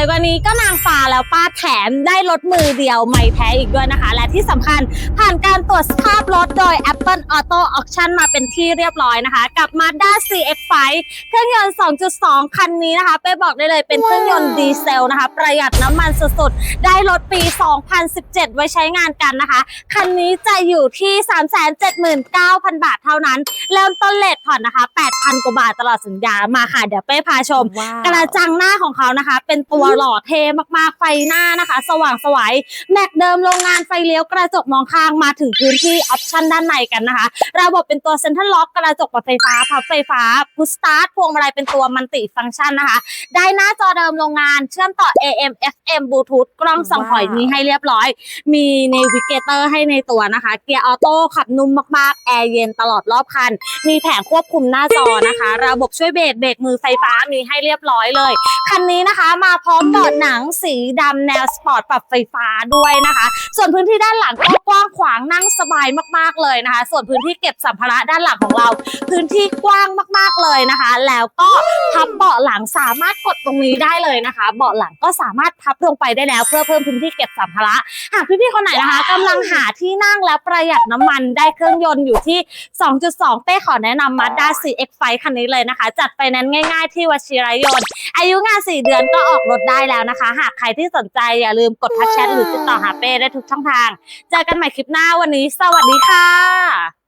วยกว่านี้ก็นางฟ้าแล้วป้าแถมได้รถมือเดียวไม่แพ้อีกด้วยนะคะ และที่สำคัญผ่านการตรวจสภาพรถโดย Apple Auto Auction มาเป็นที่เรียบร้อยนะคะ กับ Mazda CX-5 เครื่องยนต์ 2.2 คันนี้นะคะเป้บอกได้เลยเป็นเครื่องยนต์ดีเซลนะคะ ประหยัดน้ำมันสุดๆ ได้รถปี 2017 ไว้ใช้งานกันนะคะ คันนี้จะอยู่ที่ 379,000 บาทเท่านั้น เริ่มต้นเลทผ่อนนะคะ 8,000 กว่าบาทตลอดสัญญามาค่ะ เดี๋ยวเป้พาชม กระจังหน้าของเขานะคะ เป็นตัวหล่อเทมากๆไฟหน้านะคะ สว่างสวยแม็กเดิมโรงงานไฟเลี้ยวกระจกมองข้างมาถึงพื้นที่ออปชั่นด้านในกันนะคะ ระบบเป็นตัวเซ็นทรัลล็อกกระจกปรับไฟฟ้าพับไฟฟ้าพุชสตาร์ทพวงมาลัยเป็นตัวมัลติฟังก์ชันนะคะ ได้หน้าจอเดิมโรงงานเชื่อมต่อ AM FM Bluetooth กล้องส่องหอยมีให้เรียบร้อย มีเนวิเกเตอร์ให้ในตัวนะคะ เกียร์ออโต้ขับนุ่มมากๆแอร์เย็นตลอดรอบคัน มีแผงควบคุมหน้าจอนะคะ ระบบช่วยเบรกเบรกมือไฟฟ้ามีให้เรียบร้อยเลย คันนี้นะคะมาพร้อมกับหนังสีดำแนวสปอร์ตปรับไฟฟ้าด้วยนะคะ ส่วนพื้นที่ด้านหลังก็กว้างขวางนั่งสบายมากๆเลยนะคะ ส่วนพื้นที่เก็บสัมภาระด้านหลังของเรา พื้นที่กว้างมากๆเลยนะคะ แล้วก็พับเบาะหลังสามารถกดตรงนี้ได้เลยนะคะ เบาะหลังก็สามารถพับลงไปได้แล้ว เพื่อเพิ่มพื้นที่เก็บสัมภาระหากพี่ๆคนไหนนะคะกำลังหาที่นั่งและประหยัดน้ำมันได้เครื่องยนต์อยู่ที่ 2.2 เป้ขอแนะนำ Mazda CX-5 คันนี้เลยนะคะ จัดไฟแนนซ์ง่าย ๆ ที่วชิรยนต์ อายุงาน 4 เดือนก็ออกรถได้แล้วนะคะ หากใครที่สนใจอย่าลืมกดทักแชทหรือติดต่อหาเป้ได้ทุกช่องทาง เจอกันใหม่คลิปหน้าวันนี้ สวัสดีค่ะ